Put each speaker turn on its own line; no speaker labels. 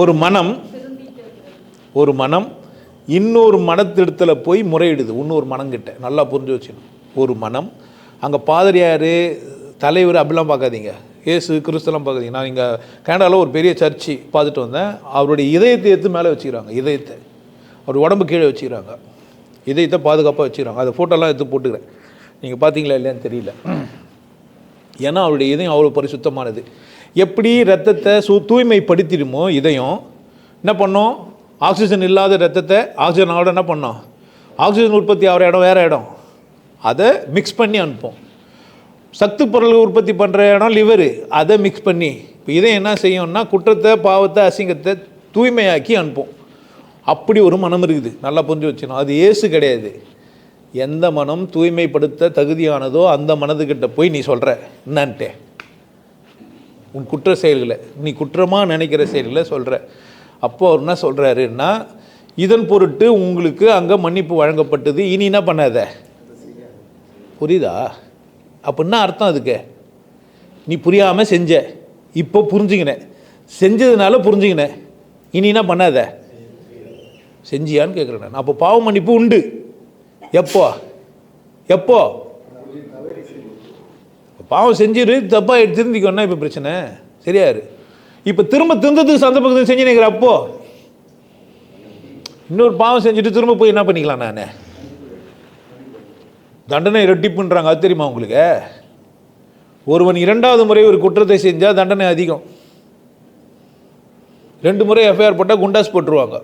ஒரு மனம் ஒரு மனம் இன்னொரு மனத்திடத்தில் போய் முறையிடுது. இன்னொரு மனங்கிட்ட. நல்லா புரிஞ்சு வச்சுக்கணும். ஒரு மனம். அங்கே பாதிரியார் தலைவர் அப்படிலாம் பார்க்காதீங்க. ஏசு கிறிஸ்தெல்லாம் பார்க்காதீங்க. நான் இங்கே கனடாவில் ஒரு பெரிய சர்ச்சு பார்த்துட்டு வந்தேன். அவருடைய இதயத்தை எடுத்து மேலே வச்சுக்கிறாங்க. இதயத்தை. அவர் உடம்பு கீழே வச்சுக்கிறாங்க. இதயத்தை பாதுகாப்பாக வச்சுக்கிறாங்க. அதை ஃபோட்டோலாம் எடுத்து போட்டுக்கிறேன். நீங்கள் பார்த்தீங்களா இல்லையான்னு தெரியல. ஏன்னா அவருடைய இதயம் அவ்வளோ பரிசுத்தமானது. எப்படி ரத்தத்தை சு தூய்மைப்படுத்திடுமோ இதயம் என்ன பண்ணோம்? ஆக்சிஜன் இல்லாத ரத்தத்தை ஆக்சிஜனோட என்ன பண்ணோம்? ஆக்சிஜன் உற்பத்தி ஆகிற இடம் வேறு இடம். அதை மிக்ஸ் பண்ணி அனுப்போம். சத்து பொருள் உற்பத்தி பண்ணுற இடம் லிவரு அதை மிக்ஸ் பண்ணி. இப்போ இதை என்ன செய்யும்னா குற்றத்தை பாவத்தை அசிங்கத்தை தூய்மையாக்கி அனுப்போம். அப்படி ஒரு மனம் இருக்குது. நல்லா புரிஞ்சு வச்சுக்கணும். அது ஏசு கிடையாது. எந்த மனம் தூய்மைப்படுத்த தகுதியானதோ அந்த மனதுக்கிட்ட போய் நீ சொல்கிற என்னன்ட்டே. உன் குற்ற செயல்களை நீ குற்றமாக நினைக்கிற செயல்களை சொல்கிற அப்போ அவர் என்ன சொல்கிறாருன்னா இதன் பொருட்டு உங்களுக்கு அங்கே மன்னிப்பு வழங்கப்பட்டது. இனி என்ன பண்ணாத? புரியுதா? அப்போ என்ன அர்த்தம் அதுக்கு? நீ புரியாமல் செஞ்ச. இப்போ புரிஞ்சுக்கினேன் செஞ்சதுனால புரிஞ்சுக்கினேன் இனி என்ன பண்ணாத? செஞ்சியான்னு கேட்குறேன் நான். அப்போ பாவ மன்னிப்பு உண்டு. எப்போ? எப்போ? பாவம் செஞ்சிரு தப்பாக திருந்திக்கோன்னா இப்போ பிரச்சனை. சரியாரு இப்போ திரும்ப திருந்ததுக்கு சந்தர்ப்பத்துக்கு செஞ்சு நினைக்கிற அப்போ இன்னொரு பாவம் செஞ்சுட்டு திரும்ப போய் என்ன பண்ணிக்கலாம் நான்? தண்டனை ரெட்டிப்புன்றாங்க அது தெரியுமா உங்களுக்கு? ஒருவன் இரண்டாவது முறை ஒரு குற்றத்தை செஞ்சால் தண்டனை அதிகம். ரெண்டு முறை எஃப்ஐஆர் போட்டால் குண்டாஸ் போட்டுருவாங்க.